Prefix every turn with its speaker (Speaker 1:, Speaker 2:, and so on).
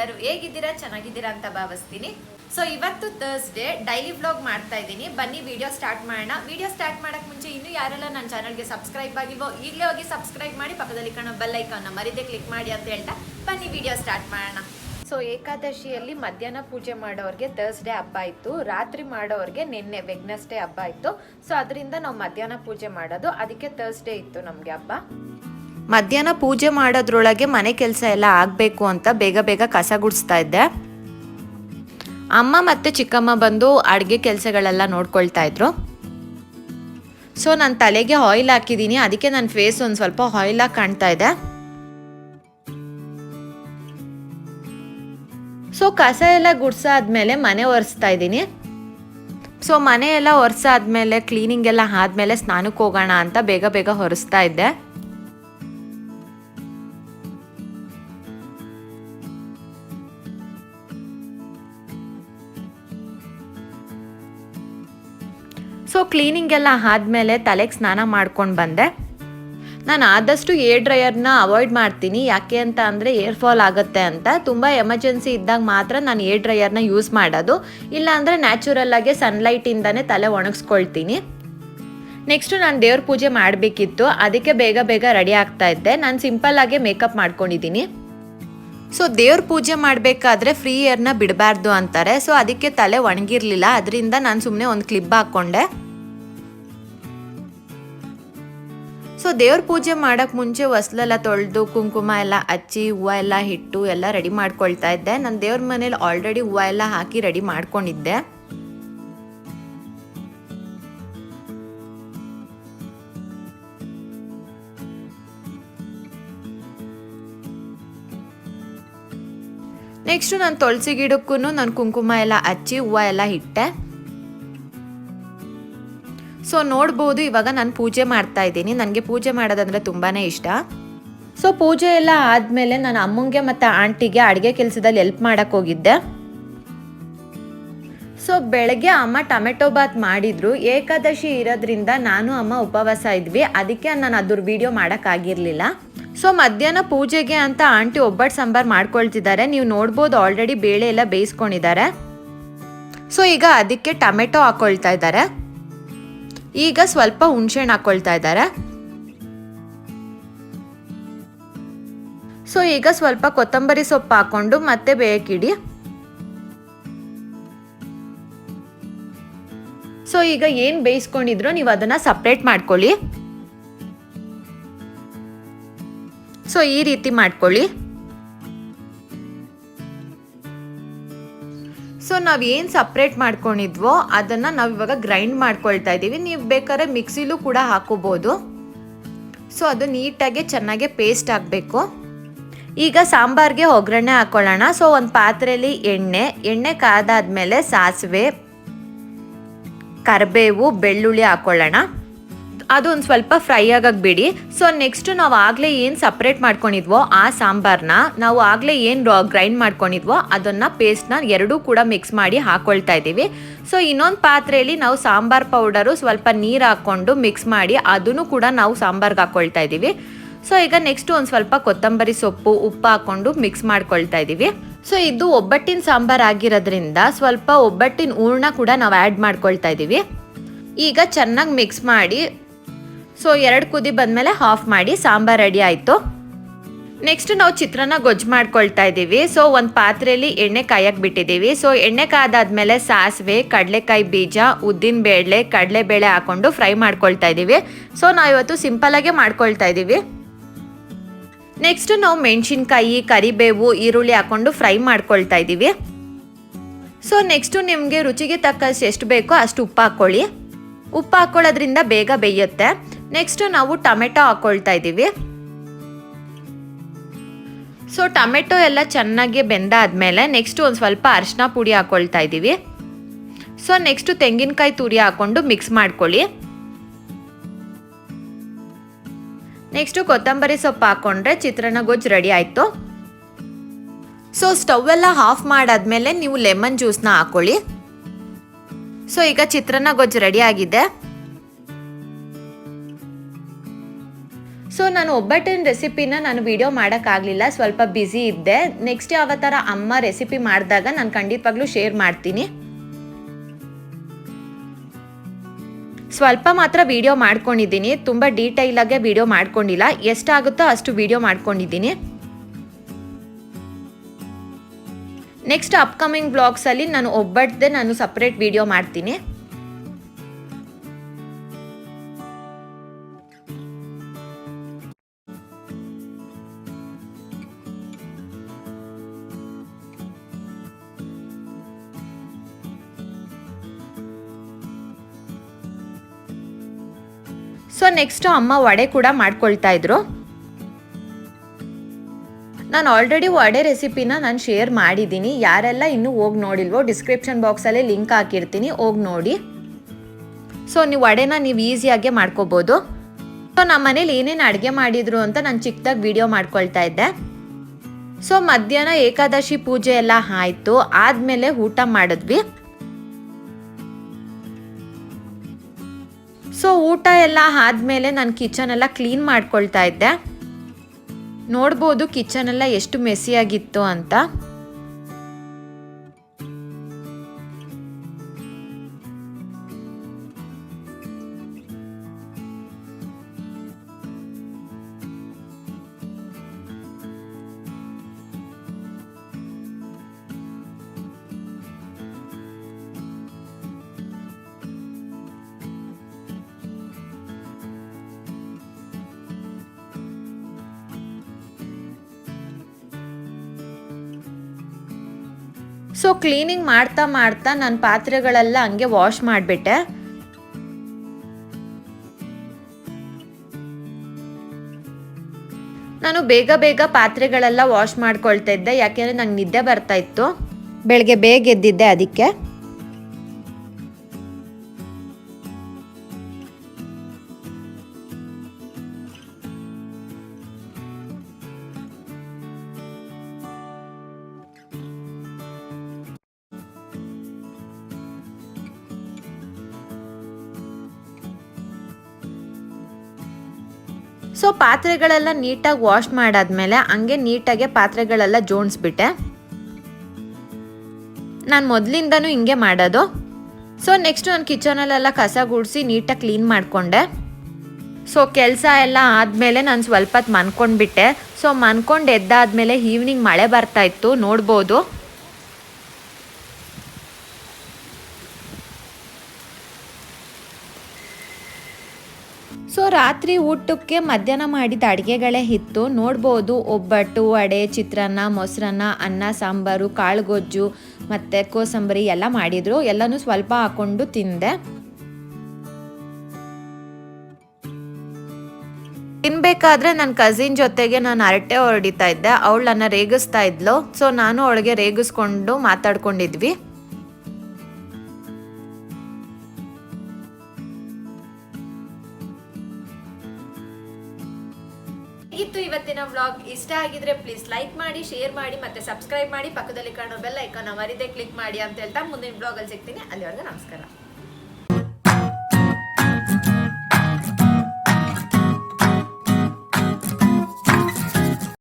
Speaker 1: ಎಲ್ಲರೂ ಹೇಗಿದ್ದೀರಾ, ಚೆನ್ನಾಗಿದ್ದೀರಾ ಅಂತ ಭಾವಿಸ್ತೀನಿ. ಸೊ ಇವತ್ತು ಥರ್ಸ್ಡೇ ಡೈಲಿ ವ್ಲಾಗ್ ಮಾಡ್ತಾ ಇದ್ದೀನಿ. ಬನ್ನಿ ವಿಡಿಯೋ ಸ್ಟಾರ್ಟ್ ಮಾಡೋಣ. ವಿಡಿಯೋ ಸ್ಟಾರ್ಟ್ ಮಾಡಕ್ ಮುಂಚೆ ಇನ್ನೂ ಯಾರೆಲ್ಲ ನನ್ನ ಚಾನಲ್ಗೆ ಸಬ್ಸ್ಕ್ರೈಬ್ ಆಗಿಲ್ವೋ, ಈಗಲೇ ಹೋಗಿ ಸಬ್ಸ್ಕ್ರೈಬ್ ಮಾಡಿ ಪಕ್ಕದಲ್ಲಿ ಕಾಣೋ ಬೆಲ್ ಐಕಾನ್ನ ಮರಿದೆ ಕ್ಲಿಕ್ ಮಾಡಿ ಅಂತ ಹೇಳ್ತಾ ಬನ್ನಿ ವಿಡಿಯೋ ಸ್ಟಾರ್ಟ್ ಮಾಡೋಣ. ಸೊ ಏಕಾದಶಿಯಲ್ಲಿ ಮಧ್ಯಾಹ್ನ ಪೂಜೆ ಮಾಡೋರಿಗೆ ಥರ್ಸ್ಡೇ ಹಬ್ಬ ಇತ್ತು ರಾತ್ರಿ ಮಾಡೋರಿಗೆ ನಿನ್ನೆ ವೆಗ್ನಸ್ಡೇ ಹಬ್ಬ ಇತ್ತು ಸೊ ಅದರಿಂದ ನಾವು ಮಧ್ಯಾಹ್ನ ಪೂಜೆ ಮಾಡೋದು. ಅದಕ್ಕೆ ಥರ್ಸ್ಡೇ ಇತ್ತು ನಮಗೆ ಹಬ್ಬ. ಮಧ್ಯಾಹ್ನ ಪೂಜೆ ಮಾಡೋದ್ರೊಳಗೆ ಮನೆ ಕೆಲಸ ಎಲ್ಲ ಆಗಬೇಕು ಅಂತ ಬೇಗ ಬೇಗ ಕಸ ಗುಡಿಸ್ತಾ ಇದ್ದೆ. ಅಮ್ಮ ಮತ್ತು ಚಿಕ್ಕಮ್ಮ ಬಂದು ಅಡುಗೆ ಕೆಲಸಗಳೆಲ್ಲ ನೋಡ್ಕೊಳ್ತಾ ಇದ್ರು. ಸೊ ನಾನು ತಲೆಗೆ ಆಯಿಲ್ ಹಾಕಿದ್ದೀನಿ ಅದಕ್ಕೆ ನನ್ನ ಫೇಸ್ ಒಂದು ಸ್ವಲ್ಪ ಆಯಿಲಾಗಿ ಕಾಣ್ತಾ ಇದೆ. ಸೊ ಕಸ ಎಲ್ಲ ಗುಡ್ಸಾದ್ಮೇಲೆ ಮನೆ ಒರೆಸ್ತಾ ಇದ್ದೀನಿ. ಸೊ ಮನೆ ಎಲ್ಲ ಒರೆಸಾದ್ಮೇಲೆ ಕ್ಲೀನಿಂಗ್ ಎಲ್ಲ ಆದಮೇಲೆ ಸ್ನಾನಕ್ಕೆ ಹೋಗೋಣ ಅಂತ ಬೇಗ ಬೇಗ ಹೊರಿಸ್ತಾ ಇದ್ದೆ. ಸೊ ಕ್ಲೀನಿಂಗ್ ಎಲ್ಲ ಆದಮೇಲೆ ತಲೆಗೆ ಸ್ನಾನ ಮಾಡ್ಕೊಂಡು ಬಂದೆ. ನಾನು ಆದಷ್ಟು ಏರ್ ಡ್ರೈಯರ್ನ ಅವಾಯ್ಡ್ ಮಾಡ್ತೀನಿ. ಯಾಕೆ ಅಂತ ಅಂದರೆ ಏರ್ ಫಾಲ್ ಆಗುತ್ತೆ ಅಂತ. ತುಂಬ ಎಮರ್ಜೆನ್ಸಿ ಇದ್ದಾಗ ಮಾತ್ರ ನಾನು ಏರ್ ಡ್ರೈಯರ್ನ ಯೂಸ್ ಮಾಡೋದು. ಇಲ್ಲಾಂದರೆ ನ್ಯಾಚುರಲ್ಲಾಗೆ ಸನ್ಲೈಟಿಂದನೇ ತಲೆ ಒಣಗಿಸ್ಕೊಳ್ತೀನಿ. ನೆಕ್ಸ್ಟು ನಾನು ದೇವ್ರ ಪೂಜೆ ಮಾಡಬೇಕಿತ್ತು. ಅದಕ್ಕೆ ಬೇಗ ಬೇಗ ರೆಡಿ ಆಗ್ತಾ ಇದ್ದೆ. ನಾನು ಸಿಂಪಲ್ಲಾಗೆ ಮೇಕಪ್ ಮಾಡ್ಕೊಂಡಿದ್ದೀನಿ. ಸೊ ದೇವ್ರ ಪೂಜೆ ಮಾಡಬೇಕಾದ್ರೆ ಫ್ರೀ ಏರ್ನ ಬಿಡಬಾರ್ದು ಅಂತಾರೆ. ಸೊ ಅದಕ್ಕೆ ತಲೆ ಒಣಗಿರ್ಲಿಲ್ಲ. ಅದರಿಂದ ನಾನು ಸುಮ್ಮನೆ ಒಂದು ಕ್ಲಿಪ್ ಹಾಕ್ಕೊಂಡೆ ಸೊ ದೇವ್ರ ಪೂಜೆ ಮಾಡೋಕ್ಕೆ ಮುಂಚೆ ಹೊಸ್ಲೆಲ್ಲ ತೊಳೆದು ಕುಂಕುಮ ಎಲ್ಲ ಹಚ್ಚಿ ಹೂವು ಎಲ್ಲ ಇಟ್ಟು ಎಲ್ಲ ರೆಡಿ ಮಾಡ್ಕೊಳ್ತಾ ಇದ್ದೆ. ನಾನು ದೇವ್ರ ಮನೇಲಿ ಆಲ್ರೆಡಿ ಹೂವು ಎಲ್ಲ ಹಾಕಿ ರೆಡಿ ಮಾಡ್ಕೊಂಡಿದ್ದೆ. ನೆಕ್ಸ್ಟು ನಾನು ತುಳಸಿ ಗಿಡಕ್ಕೂ ನಾನು ಕುಂಕುಮ ಎಲ್ಲ ಹಚ್ಚಿ ಹೂವು ಎಲ್ಲ ಇಟ್ಟೆ. ಸೊ ನೋಡ್ಬೋದು, ಇವಾಗ ನಾನು ಪೂಜೆ ಮಾಡ್ತಾ ಇದ್ದೀನಿ. ನನಗೆ ಪೂಜೆ ಮಾಡೋದಂದ್ರೆ ತುಂಬಾ ಇಷ್ಟ. ಸೊ ಪೂಜೆ ಎಲ್ಲ ಆದಮೇಲೆ ನಾನು ಅಮ್ಮಂಗೆ ಮತ್ತು ಆಂಟಿಗೆ ಅಡುಗೆ ಕೆಲಸದಲ್ಲಿ ಹೆಲ್ಪ್ ಮಾಡೋಕ್ಕೆ ಹೋಗಿದ್ದೆ. ಸೊ ಬೆಳಗ್ಗೆ ಅಮ್ಮ ಟೊಮೆಟೊ ಬಾತ್ ಮಾಡಿದ್ರು. ಏಕಾದಶಿ ಇರೋದ್ರಿಂದ ನಾನು, ಅಮ್ಮ ಉಪವಾಸ ಇದ್ವಿ. ಅದಕ್ಕೆ ನಾನು ಅದ್ರ ವಿಡಿಯೋ ಮಾಡೋಕ್ಕಾಗಿರಲಿಲ್ಲ ಸೊ ಮಧ್ಯಾಹ್ನ ಪೂಜೆಗೆ ಅಂತ ಆಂಟಿ ಒಬ್ಬಟ್ಟು ಸಾಂಬಾರು ಮಾಡ್ಕೊಳ್ತಿದ್ದಾರೆ. ನೀವು ನೋಡ್ಬೋದು ಆಲ್ರೆಡಿ ಬೇಳೆ ಎಲ್ಲ ಬೇಯಿಸ್ಕೊಂಡಿದ್ದಾರೆ. ಸೊ ಈಗ ಅದಕ್ಕೆ ಟೊಮೆಟೊ ಹಾಕ್ಕೊಳ್ತಾ ಇದ್ದಾರೆ. ಈಗ ಸ್ವಲ್ಪ ಹುಣ್ಸೆಹಣ್ಣು ಹಾಕ್ಕೊಳ್ತಾ ಇದ್ದಾರೆ. ಸೊ ಈಗ ಸ್ವಲ್ಪ ಕೊತ್ತಂಬರಿ ಸೊಪ್ಪು ಹಾಕೊಂಡು ಮತ್ತೆ ಬೇಯಕ್ಕಿಡಿ ಸೊ ಈಗ ಏನು ಬೇಯಿಸ್ಕೊಂಡಿದ್ರು ನೀವು ಅದನ್ನ ಸಪ್ರೇಟ್ ಮಾಡ್ಕೊಳ್ಳಿ. ಸೊ ಈ ರೀತಿ ಮಾಡ್ಕೊಳ್ಳಿ. ಸೊ ನಾವು ಏನು ಸಪ್ರೇಟ್ ಮಾಡ್ಕೊಂಡಿದ್ವೋ ಅದನ್ನು ನಾವು ಇವಾಗ ಗ್ರೈಂಡ್ ಮಾಡ್ಕೊಳ್ತಾ ಇದ್ದೀವಿ ನೀವು ಬೇಕಾದ್ರೆ ಮಿಕ್ಸಿಲೂ ಕೂಡ ಹಾಕೋಬೋದು. ಸೊ ಅದು ನೀಟಾಗಿ ಚೆನ್ನಾಗಿ ಪೇಸ್ಟ್ ಆಗಬೇಕು. ಈಗ ಸಾಂಬಾರ್ಗೆ ಒಗ್ಗರಣೆ ಹಾಕೊಳ್ಳೋಣ. ಸೊ ಒಂದು ಪಾತ್ರೆಯಲ್ಲಿ ಎಣ್ಣೆ ಎಣ್ಣೆ ಕಾದಾದ್ಮೇಲೆ ಸಾಸಿವೆ, ಕರಿಬೇವು, ಬೆಳ್ಳುಳ್ಳಿ ಹಾಕೊಳ್ಳೋಣ. ಅದು ಒಂದು ಸ್ವಲ್ಪ ಫ್ರೈ ಆಗಕ್ಕೆ ಬಿಡಿ. ಸೊ ನೆಕ್ಸ್ಟ್ ನಾವು ಆಗಲೇ ಏನು ಸಪ್ರೇಟ್ ಮಾಡ್ಕೊಂಡಿದ್ವೋ ಆ ಸಾಂಬಾರನ್ನ ನಾವು ಆಗಲೇ ಏನು ಗ್ರೈಂಡ್ ಮಾಡ್ಕೊಂಡಿದ್ವೋ ಅದನ್ನು ಪೇಸ್ಟ್ನ ಎರಡೂ ಕೂಡ ಮಿಕ್ಸ್ ಮಾಡಿ ಹಾಕೊಳ್ತಾ ಇದ್ದೀವಿ. ಸೊ ಇನ್ನೊಂದು ಪಾತ್ರೆಯಲ್ಲಿ ನಾವು ಸಾಂಬಾರ್ ಪೌಡರು ಸ್ವಲ್ಪ ನೀರು ಹಾಕ್ಕೊಂಡು ಮಿಕ್ಸ್ ಮಾಡಿ ಅದನ್ನು ಕೂಡ ನಾವು ಸಾಂಬಾರ್ಗೆ ಹಾಕ್ಕೊಳ್ತಾ ಇದ್ದೀವಿ. ಸೊ ಈಗ ನೆಕ್ಸ್ಟ್ ಒಂದು ಸ್ವಲ್ಪ ಕೊತ್ತಂಬರಿ ಸೊಪ್ಪು, ಉಪ್ಪು ಹಾಕ್ಕೊಂಡು ಮಿಕ್ಸ್ ಮಾಡ್ಕೊಳ್ತಾ ಇದ್ದೀವಿ. ಸೊ ಇದು ಒಬ್ಬಟ್ಟಿನ ಸಾಂಬಾರ್ ಆಗಿರೋದ್ರಿಂದ ಸ್ವಲ್ಪ ಒಬ್ಬಟ್ಟಿನ ಹೂರ್ಣ ಕೂಡ ನಾವು ಆ್ಯಡ್ ಮಾಡ್ಕೊಳ್ತಾ ಇದ್ದೀವಿ. ಈಗ ಚೆನ್ನಾಗಿ ಮಿಕ್ಸ್ ಮಾಡಿ ಸೊ ಎರಡು ಕುದಿ ಬಂದಮೇಲೆ ಆಫ್ ಮಾಡಿ ಸಾಂಬಾರ್ ರೆಡಿ ಆಯಿತು. ನೆಕ್ಸ್ಟ್ ನಾವು ಚಿತ್ರಾನ್ನ ಗೊಜ್ಜು ಮಾಡ್ಕೊಳ್ತಾ ಇದ್ದೀವಿ. ಸೊ ಒಂದು ಪಾತ್ರೆಯಲ್ಲಿ ಎಣ್ಣೆ ಕಾಯಕ್ಕೆ ಬಿಟ್ಟಿದ್ದೀವಿ. ಸೊ ಎಣ್ಣೆ ಕಾದಾದ್ಮೇಲೆ ಸಾಸಿವೆ, ಕಡಲೆಕಾಯಿ ಬೀಜ, ಉದ್ದಿನ ಬೇಳೆ, ಕಡಲೆಬೇಳೆ ಹಾಕೊಂಡು ಫ್ರೈ ಮಾಡ್ಕೊಳ್ತಾ ಇದ್ದೀವಿ. ಸೊ ನಾವು ಇವತ್ತು ಸಿಂಪಲಾಗೆ ಮಾಡ್ಕೊಳ್ತಾ ಇದ್ದೀವಿ. ನೆಕ್ಸ್ಟ್ ನಾವು ಮೆಣಸಿನ್ಕಾಯಿ, ಕರಿಬೇವು, ಈರುಳ್ಳಿ ಹಾಕೊಂಡು ಫ್ರೈ ಮಾಡ್ಕೊಳ್ತಾ ಇದ್ದೀವಿ. ಸೊ ನೆಕ್ಸ್ಟು ನಿಮಗೆ ರುಚಿಗೆ ತಕ್ಕಷ್ಟು ಎಷ್ಟು ಬೇಕೋ ಅಷ್ಟು ಉಪ್ಪು ಹಾಕ್ಕೊಳ್ಳಿ ಉಪ್ಪು ಹಾಕ್ಕೊಳ್ಳೋದ್ರಿಂದ ಬೇಗ ಬೇಯುತ್ತೆ. ನೆಕ್ಸ್ಟ್ ನಾವು ಟೊಮೆಟೊ ಹಾಕ್ಕೊಳ್ತಾ ಇದ್ದೀವಿ. ಸೊ ಟೊಮೆಟೊ ಎಲ್ಲ ಚೆನ್ನಾಗಿ ಬೆಂದಾದ್ಮೇಲೆ ನೆಕ್ಸ್ಟ್ ಒಂದು ಸ್ವಲ್ಪ ಅರಿಶಿನ ಪುಡಿ ಹಾಕ್ಕೊಳ್ತಾ ಇದ್ದೀವಿ. ಸೊ ನೆಕ್ಸ್ಟು ತೆಂಗಿನಕಾಯಿ ತುರಿ ಹಾಕ್ಕೊಂಡು ಮಿಕ್ಸ್ ಮಾಡ್ಕೊಳ್ಳಿ. ನೆಕ್ಸ್ಟು ಕೊತ್ತಂಬರಿ ಸೊಪ್ಪು ಹಾಕ್ಕೊಂಡ್ರೆ ಚಿತ್ರಾನ್ನ ಗೊಜ್ಜು ರೆಡಿ ಆಯಿತು. ಸೊ ಸ್ಟವ್ ಎಲ್ಲ ಆಫ್ ಮಾಡಾದ್ಮೇಲೆ ನೀವು ಲೆಮನ್ ಜ್ಯೂಸ್ನ ಹಾಕೊಳ್ಳಿ. ಸೊ ಈಗ ಚಿತ್ರಾನ್ನ ಗೊಜ್ಜು ರೆಡಿ ಆಗಿದೆ. ಸೊ ನಾನು ಒಬ್ಬಟ್ಟಿನ ರೆಸಿಪಿನ ನಾನು ವಿಡಿಯೋ ಮಾಡೋಕ್ಕಾಗಲಿಲ್ಲ. ಸ್ವಲ್ಪ ಬ್ಯುಸಿ ಇದ್ದೆ. ನೆಕ್ಸ್ಟ್ ಯಾವ ಥರ ಅಮ್ಮ ರೆಸಿಪಿ ಮಾಡಿದಾಗ ನಾನು ಖಂಡಿತವಾಗ್ಲೂ ಶೇರ್ ಮಾಡ್ತೀನಿ. ಸ್ವಲ್ಪ ಮಾತ್ರ ವಿಡಿಯೋ ಮಾಡ್ಕೊಂಡಿದ್ದೀನಿ. ತುಂಬ ಡೀಟೈಲಾಗೆ ವಿಡಿಯೋ ಮಾಡ್ಕೊಂಡಿಲ್ಲ. ಎಷ್ಟಾಗುತ್ತೋ ಅಷ್ಟು ವಿಡಿಯೋ ಮಾಡ್ಕೊಂಡಿದ್ದೀನಿ. ನೆಕ್ಸ್ಟ್ ಅಪ್ಕಮಿಂಗ್ ಬ್ಲಾಗ್ಸಲ್ಲಿ ನಾನು ಒಬ್ಬಟ್ಟದೆ ನಾನು ಸಪ್ರೇಟ್ ವಿಡಿಯೋ ಮಾಡ್ತೀನಿ. ಸೊ ನೆಕ್ಸ್ಟ್ ಅಮ್ಮ ವಡೆ ಕೂಡ ಮಾಡ್ಕೊಳ್ತಾ ಇದ್ರು. ನಾನು ಆಲ್ರೆಡಿ ವಡೆ ರೆಸಿಪಿನ ನಾನು ಶೇರ್ ಮಾಡಿದ್ದೀನಿ. ಯಾರೆಲ್ಲ ಇನ್ನೂ ಹೋಗಿ ನೋಡಿಲ್ವೋ ಡಿಸ್ಕ್ರಿಪ್ಷನ್ ಬಾಕ್ಸಲ್ಲಿ ಲಿಂಕ್ ಹಾಕಿರ್ತೀನಿ. ಹೋಗಿ ನೋಡಿ. ಸೊ ನೀವು ವಡೆನ ನೀವು ಈಸಿಯಾಗೆ ಮಾಡ್ಕೋಬೋದು. ಸೊ ನಮ್ಮ ಮನೇಲಿ ಏನೇನು ಅಡುಗೆ ಮಾಡಿದ್ರು ಅಂತ ನಾನು ಚಿಕ್ಕದಾಗಿ ವಿಡಿಯೋ ಮಾಡ್ಕೊಳ್ತಾ ಇದ್ದೆ. ಸೊ ಮಧ್ಯಾಹ್ನ ಏಕಾದಶಿ ಪೂಜೆ ಎಲ್ಲ ಆಯಿತು. ಆದಮೇಲೆ ಊಟ ಮಾಡಿದ್ವಿ. ಸೊ ಊಟ ಎಲ್ಲ ಆದಮೇಲೆ ನಾನು ಕಿಚನ್ ಎಲ್ಲ ಕ್ಲೀನ್ ಮಾಡ್ಕೊಳ್ತಾ ಇದ್ದೆ. ನೋಡ್ಬೋದು ಕಿಚನ್ ಎಲ್ಲ ಎಷ್ಟು ಮೆಸಿಯಾಗಿತ್ತು ಅಂತ. ಸೊ ಕ್ಲೀನಿಂಗ್ ಮಾಡ್ತಾ ಮಾಡ್ತಾ ನಾನು ಪಾತ್ರೆಗಳೆಲ್ಲ ಹಂಗೆ ವಾಶ್ ಮಾಡಿಬಿಟ್ಟೆ. ನಾನು ಬೇಗ ಬೇಗ ಪಾತ್ರೆಗಳೆಲ್ಲ ವಾಶ್ ಮಾಡ್ಕೊಳ್ತಾ ಇದ್ದೆ, ಯಾಕೆಂದರೆ ನಂಗೆ ನಿದ್ದೆ ಬರ್ತಾ ಇತ್ತು. ಬೆಳಗ್ಗೆ ಬೇಗ ಎದ್ದಿದ್ದೆ ಅದಕ್ಕೆ. ಸೊ ಪಾತ್ರೆಗಳೆಲ್ಲ ನೀಟಾಗಿ ವಾಶ್ ಮಾಡಾದ್ಮೇಲೆ ಹಂಗೆ ನೀಟಾಗೆ ಪಾತ್ರೆಗಳೆಲ್ಲ ಜೋಡಿಸ್ಬಿಟ್ಟೆ. ನಾನು ಮೊದಲಿಂದನೂ ಹಿಂಗೆ ಮಾಡೋದು. ಸೊ ನೆಕ್ಸ್ಟ್ ನಾನು ಕಿಚನಲ್ಲೆಲ್ಲ ಕಸ ಗುಡಿಸಿ ನೀಟಾಗಿ ಕ್ಲೀನ್ ಮಾಡಿಕೊಂಡೆ. ಸೊ ಕೆಲಸ ಎಲ್ಲ ಆದಮೇಲೆ ನಾನು ಸ್ವಲ್ಪ ಹೊತ್ತು ಮನ್ಕೊಂಡ್ಬಿಟ್ಟೆ. ಸೊ ಮನ್ಕೊಂಡು ಎದ್ದಾದ್ಮೇಲೆ ಈವ್ನಿಂಗ್ ಮಳೆ ಬರ್ತಾ ಇತ್ತು, ನೋಡ್ಬೋದು. ಸೊ ರಾತ್ರಿ ಊಟಕ್ಕೆ ಮಧ್ಯಾಹ್ನ ಮಾಡಿದ ಅಡುಗೆಗಳೇ ಇತ್ತು. ನೋಡ್ಬೋದು ಒಬ್ಬಟ್ಟು, ವಡೆ, ಚಿತ್ರಾನ್ನ, ಮೊಸರನ್ನ, ಅನ್ನ, ಸಾಂಬಾರು, ಕಾಳುಗೊಜ್ಜು ಮತ್ತು ಕೋಸಂಬರಿ ಎಲ್ಲ ಮಾಡಿದರು. ಎಲ್ಲನೂ ಸ್ವಲ್ಪ ಹಾಕ್ಕೊಂಡು ತಿಂದೆ. ತಿನ್ಬೇಕಾದ್ರೆ ನನ್ನ ಕಸಿನ್ ಜೊತೆಗೆ ನಾನು ಅರಟೆ ಹೊರಡಿತಾ ಇದ್ದೆ. ಅವಳನ್ನ ರೇಗಿಸ್ತಾ ಇದ್ಲು. ಸೊ ನಾನು ಅವಳಿಗೆ ರೇಗಿಸ್ಕೊಂಡು ಮಾತಾಡ್ಕೊಂಡಿದ್ವಿ. ಇವತ್ತಿನ ವ್ಲಾಗ್ ಇಷ್ಟ ಆಗಿದ್ರೆ ಪ್ಲೀಸ್ ಲೈಕ್ ಮಾಡಿ ಶೇರ್ ಮಾಡಿ ಮತ್ತೆ ಸಬ್ಸ್ಕ್ರೈಬ್ ಮಾಡಿ. ಪಕ್ಕದಲ್ಲಿ ಕಾಣೋ ಬೆಲ್ ಐಕಾನ್ ಮರಿದೆ ಕ್ಲಿಕ್ ಮಾಡಿ ಅಂತ ಹೇಳ್ತಾ ಮುಂದಿನ ವ್ಲಾಗಲ್ಲಿ ಸಿಗ್ತೀನಿ. ಅಲ್ಲಿವರೆಗೂ ನಮಸ್ಕಾರ.